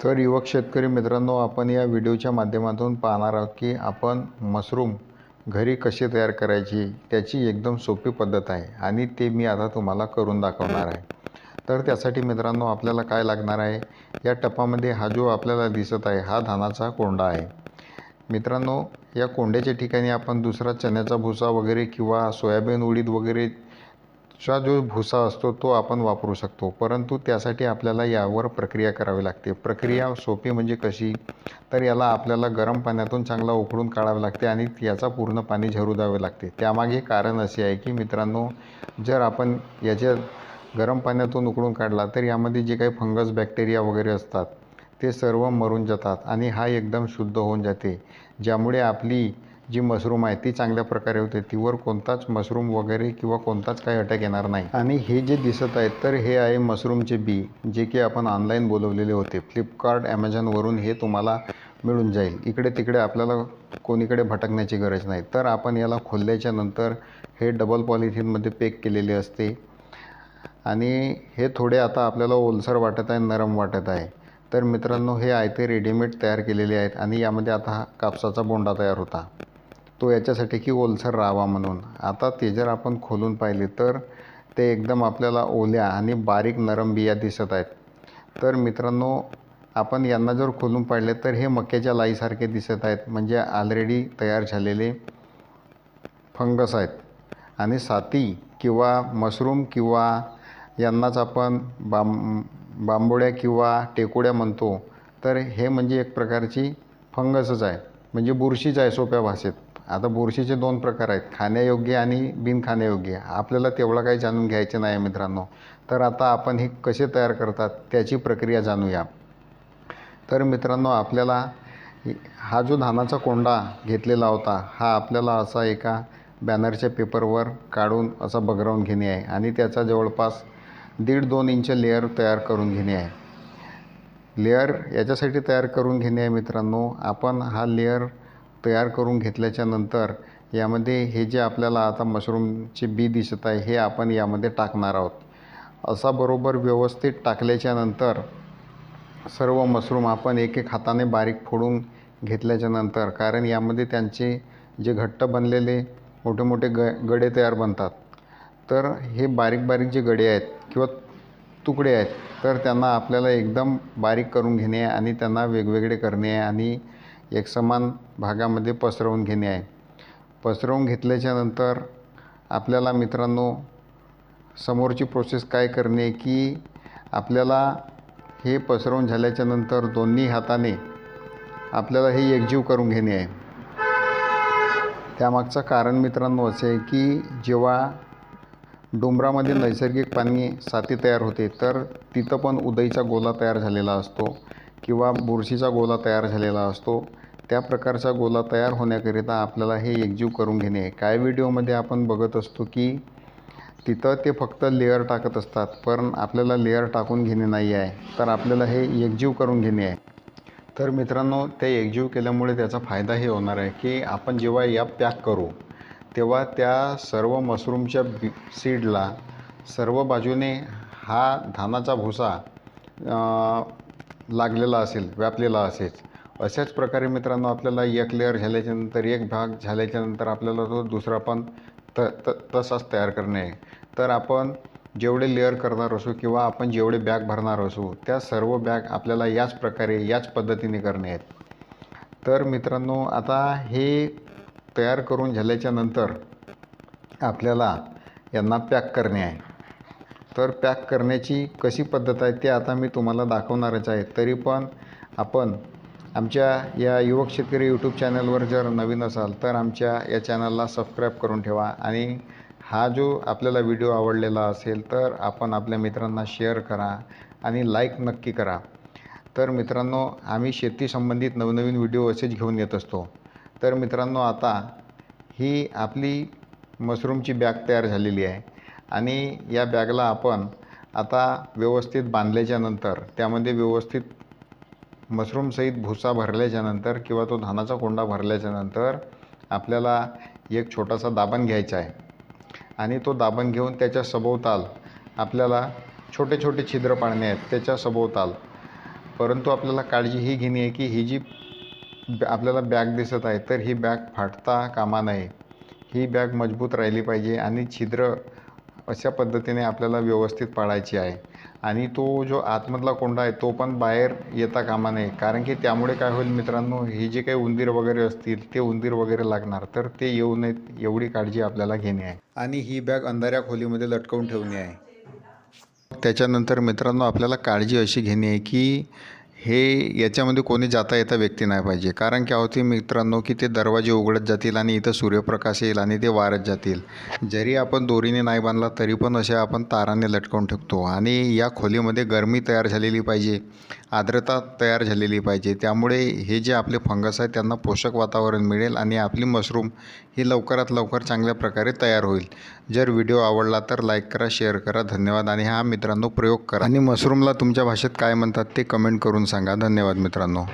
तर युवक शेतकरी मित्रांनो आपण या व्हिडिओच्या माध्यमातून पाहणार आहोत की आपण मशरूम घरी कसे तयार करायची त्याची एकदम सोपी पद्धत आहे आणि ते मी आता तुम्हाला करून दाखवणार आहे. तर त्यासाठी मित्रांनो आपल्याला काय लागणार आहे? या टपामध्ये हा जो आपल्याला दिसत आहे हा धानाचा कोंडा आहे. मित्रांनो या कोंड्याच्या ठिकाणी आपण दुसरा चण्याचा भुसा वगैरे किंवा सोयाबीन उडीद वगैरे चा जो भुसा असतो तो आपण वापरू शकतो. परंतु त्यासाठी आपल्याला यावर प्रक्रिया करावी लागते. प्रक्रिया सोपी म्हणजे कशी? तर याला आपल्याला गरम पाण्यातून चांगला उकळून काढावे लागते आणि याचा पूर्ण पाणी झरू द्यावे लागते. त्यामागे कारण असे आहे की मित्रांनो जर आपण याच्या गरम पाण्यातून उकळून काढला तर यामध्ये जे काही फंगस बॅक्टेरिया वगैरे असतात ते सर्व मरून जातात आणि हा एकदम शुद्ध होऊन जाते. ज्यामुळे आपली जी मशरूम आहे ती चांगल्या प्रकारे होते. तीवर कोणताच मशरूम वगैरे किंवा कोणताच काही अटॅक येणार नाही. आणि हे जे दिसत आहेत तर हे आहे मशरूमचे बी जे की आपण ऑनलाईन बोलवलेले होते. फ्लिपकार्ट ॲमेझॉनवरून हे तुम्हाला मिळून जाईल. इकडे तिकडे आपल्याला कोणीकडे भटकण्याची गरज नाही. तर आपण याला खोलल्याच्या नंतर हे डबल पॉलिथिनमध्ये पॅक केलेले असते. आणि हे थोडे आता आपल्याला ओलसर वाटत आहे नरम वाटत आहे. तर मित्रांनो हे आहे ते रेडीमेड तयार केलेले आहेत. आणि यामध्ये आता हा कापसाचा बोंडा तयार होता. तो याच्यासाठी की ओलसर राहावा म्हणून. आता ते जर आपण खोलून पाहिले तर ते एकदम आपल्याला ओल्या आणि बारीक नरम बिया दिसत आहेत. तर मित्रांनो आपण यांना जर खोलून पाहिले तर हे मक्याच्या लाईसारखे दिसत आहेत. म्हणजे ऑलरेडी तयार झालेले फंगस आहेत. आणि साती किंवा मशरूम किंवा यांनाच आपण बां बांबोड्या किंवा टेकोड्या म्हणतो. तर हे म्हणजे एक प्रकारची फंगसच आहे. म्हणजे बुरशीच आहे सोप्या भाषेत. आता बुरशीचे दोन प्रकार आहेत खाण्यायोग्य आणि बिन खाण्यायोग्य आपल्याला तेवढं काही जाणून घ्यायचं नाही आहे मित्रांनो. तर आता आपण हे कसे तयार करतात त्याची प्रक्रिया जाणूया. तर मित्रांनो आपल्याला हा जो धानाचा कोंडा घेतलेला होता हा आपल्याला असा एका बॅनरच्या पेपरवर काढून असा बगरावून घेणे आहे आणि त्याचा जवळपास दीड दोन इंच लेअर तयार करून घेणे आहे. लेअर याच्यासाठी तयार करून घेणे आहे मित्रांनो आपण हा लेअर तयार करून घेतल्याच्या नंतर यामध्ये हे जे आपल्याला आता मशरूमचे बी दिसत आहे हे आपण यामध्ये टाकणार आहोत. असा बरोबर व्यवस्थित टाकल्याच्या नंतर सर्व मशरूम आपण एक एक हाताने बारीक फोडून घेतल्याच्या नंतर कारण यामध्ये त्यांचे जे घट्ट बनलेले मोठे मोठे ग गडे तयार बनतात. तर हे बारीक बारीक जे गडे आहेत किंवा तुकडे आहेत तर त्यांना आपल्याला एकदम बारीक करून घेणे आहे आणि त्यांना वेगवेगळे करणे आहे आणि एकसमान भागामध्ये पसरवून घेणे आहे. पसरवून घेतल्याच्यानंतर आपल्याला मित्रांनो समोरची प्रोसेस काय करणे की आपल्याला हे पसरवून झाल्याच्यानंतर दोन्ही हाताने आपल्याला हे एकजीव करून घेणे आहे. त्यामागचं कारण मित्रांनो असे आहे की जेव्हा डोंगरामध्ये नैसर्गिक पाणी साथी तयार होते तर तिथं पण उदईचा गोला तयार झालेला असतो. किंवा बुरशीचा गोला तयार झालेला असतो त्या प्रकारचा गोला तयार होण्याकरिता आपल्याला हे एकजीव करून घेणे. आहे काय व्हिडिओमध्ये आपण बघत असतो की तिथं ते फक्त लेअर टाकत असतात पण आपल्याला लेअर टाकून घेणे नाही आहे तर आपल्याला हे एकजीव करून घेणे आहे. तर मित्रांनो ते एकजीव केल्यामुळे त्याचा फायदा हे होणार आहे की आपण जेव्हा या पॅक करू तेव्हा त्या सर्व मशरूमच्या बी सीडला सर्व बाजूने हा धानाचा भुसा लागलेला असेल व्यापलेला असेल. अशाच प्रकारे मित्रांनो आपल्याला एक लेअर झाल्याच्यानंतर एक भाग झाल्याच्यानंतर आपल्याला तो दुसरा पण त त तसाच तयार करणे आहे. तर आपण जेवढे लेअर करणार असू किंवा आपण जेवढे बॅग भरणार असू त्या सर्व बॅग आपल्याला याच प्रकारे याच पद्धतीने करणे आहेत. तर मित्रांनो आता हे तयार करून झाल्याच्यानंतर आपल्याला यांना पॅक करणे आहे. तर पॅक करण्याची कशी पद्धत आहे ते आता मी तुम्हाला दाखवणारच आहे. तरी पण आपण आमच्या या युवक शेतकरी यूट्यूब चॅनलवर जर नवीन असाल तर आमच्या या चॅनलला सबस्क्राईब करून ठेवा. आणि हा जो आपल्याला व्हिडिओ आवडलेला असेल तर आपण आपल्या मित्रांना शेअर करा आणि लाईक नक्की करा. तर मित्रांनो आम्ही शेती संबंधित नवनवीन व्हिडिओ असेच घेऊन येत असतो. तर मित्रांनो आता ही आपली मशरूमची बॅग तयार झालेली आहे. आणि या बॅगला आपण आता व्यवस्थित बांधल्याच्यानंतर त्यामध्ये व्यवस्थित मशरूमसहित भुसा भरल्याच्यानंतर किंवा तो धानाचा कोंडा भरल्याच्यानंतर आपल्याला एक छोटासा दाबण घ्यायचा आहे. आणि तो दाबण घेऊन त्याच्या सभोवताल आपल्याला छोटे छोटे छिद्र पाडणे आहेत त्याच्या सभोवताल. परंतु आपल्याला काळजी ही घेणे आहे की ही जी आपल्याला बॅग दिसत आहे तर ही बॅग फाटता कामा नये. ही बॅग मजबूत राहिली पाहिजे आणि छिद्र अशा पद्धतीने आपल्याला व्यवस्थित पाळायची आहे. आणि तो जो आतमधला कोंडा आहे तो पण बाहेर येता कामा नये. कारण की त्यामुळे काय होईल मित्रांनो ही जे काही उंदीर वगैरे असतील ते उंदीर वगैरे लागणार. तर ते येऊ नयेत एवढी काळजी आपल्याला घेणे आहे. आणि ही बॅग अंधाऱ्या खोलीमध्ये लटकवून ठेवणे आहे. त्याच्यानंतर मित्रांनो आपल्याला काळजी अशी घेणे आहे की हे याच्यामध्ये कोणी जाता येता व्यक्ती नाही पाहिजे. कारण काय होते मित्रांनो की ते दरवाजे उघडत जातील आणि इथं सूर्यप्रकाश येईल आणि ते वारत जातील. जरी आपण दोरीने नाही बांधला तरी पण असे आपण ताराने लटकवून ठेवतो. आणि या खोलीमध्ये गरमी तयार झालेली पाहिजे आर्द्रता तयार झालेली पाहिजे. त्यामुळे हे जे आपले फंगस आहे त्यांना पोषक वातावरण मिळेल आणि आपली मशरूम ही लवकरात लवकर चांगल्या प्रकारे तयार होईल. जर व्हिडिओ आवडला तर लाईक करा शेअर करा. धन्यवाद. आणि हा मित्रांनो प्रयोग करा. आणि मशरूमला तुमच्या भाषेत काय म्हणतात ते कमेंट करून सांगा. धन्यवाद मित्रांनो.